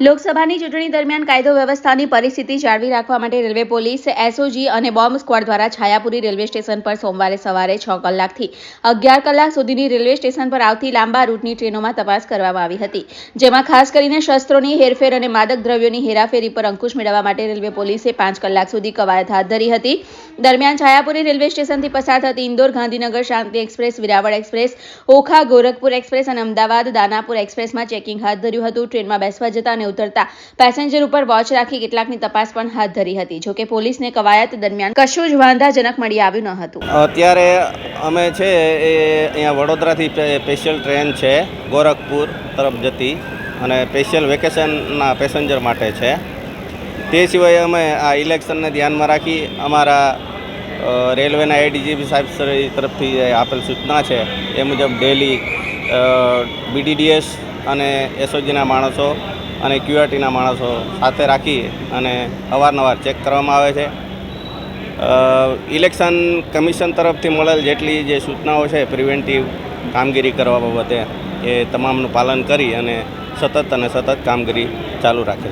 લોકસભાની ચૂંટણી દરમિયાન કાયદો વ્યવસ્થાની પરિસ્થિતિ જાળવી રાખવા માટે રેલવે પોલીસ, એસઓજી અને બોમ્બ સ્ક્વોડ દ્વારા છાયાપુરી રેલવે સ્ટેશન પર સોમવારે સવારે છ કલાકથી અગિયાર કલાક સુધીની રેલવે સ્ટેશન પર આવતી લાંબા રૂટની ટ્રેનોમાં તપાસ કરવામાં આવી હતી, જેમાં ખાસ કરીને શસ્ત્રોની હેરફેર અને માદક દ્રવ્યોની હેરાફેરી પર અંકુશ મેળવવા માટે રેલવે પોલીસે પાંચ કલાક સુધી કવાયત હાથ ધરી હતી. દરમિયાન છાયાપુરી રેલવે સ્ટેશનથી પસાર થતી Indore Gandhinagar Shanti express, Veraval express, Okha Gorakhpur express અને અમદાવાદ દાનાપુર એક્સપ્રેસમાં ચેકિંગ હાથ ધર્યું હતું. ટ્રેનમાં બેસવા જતા અને ઉતરતા. પેસેન્જર ઉપર વોચ રાખી કેટલાકની તપાસ પણ હાથ ધરી હતી. જોકે પોલીસને કવાયત દરમિયાન કશું જ વાંધાજનક મળી આવ્યું ન હતું. અત્યારે અમે છે એ અહીંયા વડોદરાથી સ્પેશિયલ ટ્રેન છે, ગોરખપુર તરફ જતી અને સ્પેશિયલ વેકેશનના પેસેન્જર માટે છે. તે સિવાય અમે આ ઇલેક્શનને ધ્યાનમાં રાખી અમારા રેલવેના એડીજીપી સાહેબ સર તરફથી આપેલ સૂચના છે એ મુજબ ડેલી બીડીડીએસ અને એસઓજીના માણસો અને ક્યુઆરટીના માણસો સાથે રાખી અને અવારનવાર ચેક કરવામાં આવે છે. ઇલેક્શન કમિશન તરફથી મળેલ જેટલી જે સૂચનાઓ છે, પ્રિવેન્ટિવ કામગીરી કરવા બાબતે એ તમામનું પાલન કરી અને સતત અને સતત કામગીરી ચાલુ રાખેલ